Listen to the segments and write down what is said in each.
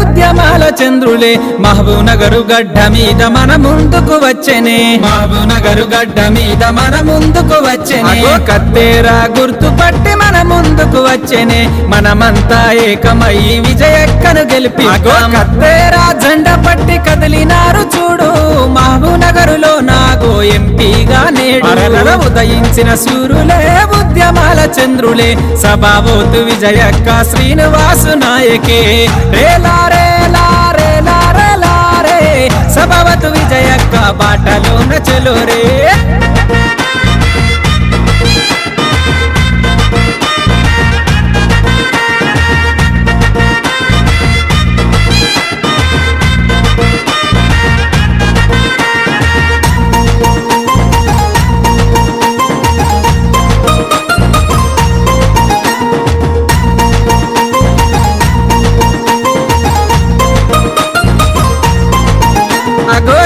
ఉద్యమాల చంద్రులే. మహబూబ్ నగరు గడ్డ మీద మన ముందుకు వచ్చెనే. మహబూబ్ నగరు గడ్డ మీద మన ముందుకు వచ్చెనే. కత్తేరా గుర్తుపట్టి మన ముందుకు వచ్చెనే. మనమంతా ఏకమై విజయక్కను గెలిపి కత్తేరా జెండ పట్టి కదిలినారు చూడు మహబూబ్ నగరులో నాగో ఎంపీగా నేడు ఉదయించిన సూర్యులే ఉద్యమాల చంద్రులే. సభావోతు విజయక్క శ్రీనివాసు నాయకే. రేలా రేలా రేలా రేలా రే సభావతు విజయక్క బాటలోన చెలో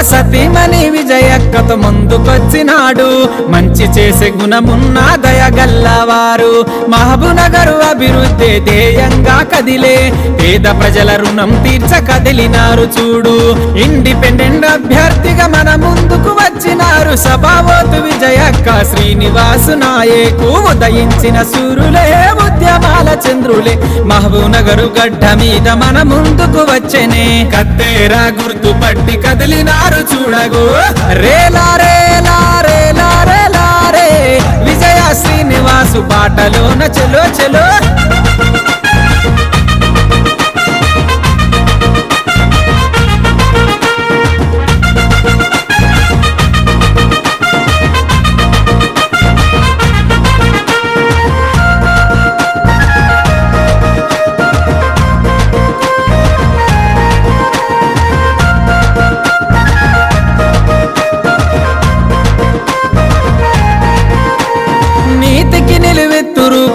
సతీమణి విజయక్కతో ముందుకొచ్చినాడు. మంచి చేసే గుణమున్న దయగల్లవారు మహబూనగరు అభివృద్ధి ధ్యేయంగా కదిలే. పేద ప్రజల రుణం తీర్చ కదిలినారు చూడు. ఇండిపెండెంట్ అభ్యర్థిగా మనము ముందుకు సభావోతు విజయక్క శ్రీనివాసు నాయకు ఉదయించిన సూరులే ఉద్యమాల చంద్రులే. మహబూనగరు గడ్డ మీద మన ముందుకు వచ్చెనే. కత్తేరా గుర్తు పట్టి కదిలినారు చూడగు. రేలా రేలా రేలా రేలా రే. విజయ శ్రీనివాసు పాటలోన చెలో చెలో.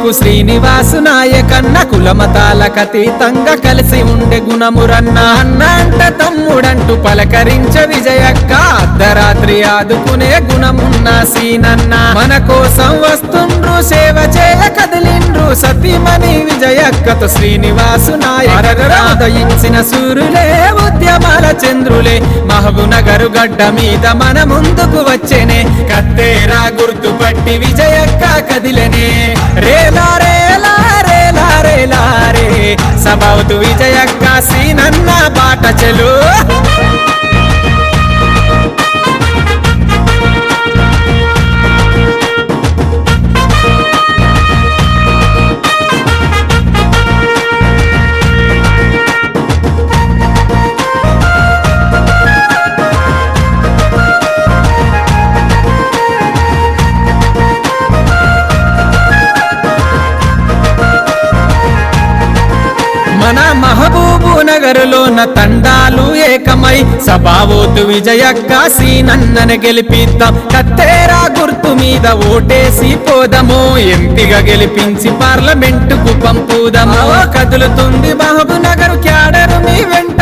నిలువెత్తు రూపు శ్రీనివాసు నాయకన్న కులమతాలకతీతంగా కలిసి ఉండే గుణమురన్న అన్న అంట తమ్ముడంటూ పలకరించ విజయక్క. అర్ధరాత్రి ఆదుకునే గుణమున్న సీనన్న మన కోసం వస్తుండ్రు సేవ చేయ కదిలిండ్రు సతీమణి విజయక్కతో శ్రీనివాసు నాయక ఉదయించిన సూర్యులే ఉద్యమాల చంద్రులే మహబూనగరు గడ్డ మీద మన ముందుకు వచ్చేనే. కత్తేరా గుర్తుపట్టి విజయక్క కదిలనే. రే సభవతు విజయక్క సీనన్న బాట చెలు. నగరులోన తండాలు ఏకమై సభావోతు విజయక్క సీనన్నను గెలిపిద్దాం. కత్తేరా గుర్తు మీద ఓటేసి పోదము ఎంపీగా గెలిపించి పార్లమెంటుకు పంపుదము. కదులుతుంది మహబూ నగరు క్యాడరు మీ వెంట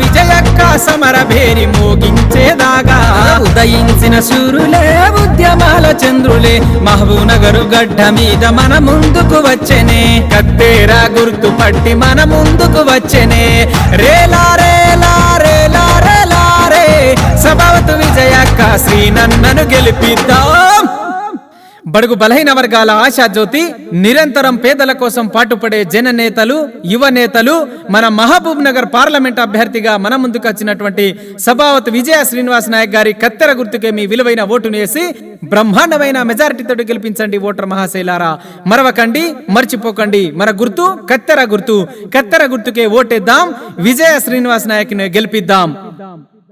విజయ సమర భేరి మోగించేదాగా. ఉదయించిన సూర్యులే ఉద్యమాల చంద్రులే మహబూనగరు గడ్డ మీద మన ముందుకు వచ్చెనే. కత్తేరా గుర్తు పట్టి మన ముందుకు వచ్చెనే. రేలా రేలా రేలా రేలా రే. సభవతు విజయక్క శ్రీనన్నను గెలిపిద్దాం. బడుగు బలహీన వర్గాల ఆశా జ్యోతి నిరంతరం పేదల కోసం పాటుపడే జన నేతలు యువ నేతలు మన మహబూబ్ నగర్ పార్లమెంట్ అభ్యర్థిగా మన ముందుకు వచ్చినటువంటి సభావత్ విజయ శ్రీనివాస్ నాయక్ గారి కత్తెర గుర్తుకే మీ విలువైన ఓటును వేసి బ్రహ్మాండమైన మెజారిటీతో గెలిపించండి ఓటర్ మహాశైలారా. మరవకండి మర్చిపోకండి. మన గుర్తు కత్తెర గుర్తు. కత్తెర గుర్తుకే ఓటేద్దాం. విజయ శ్రీనివాస్ నాయక్ గెలిపిద్దాం.